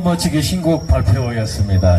멋지게 신곡 발표하였습니다.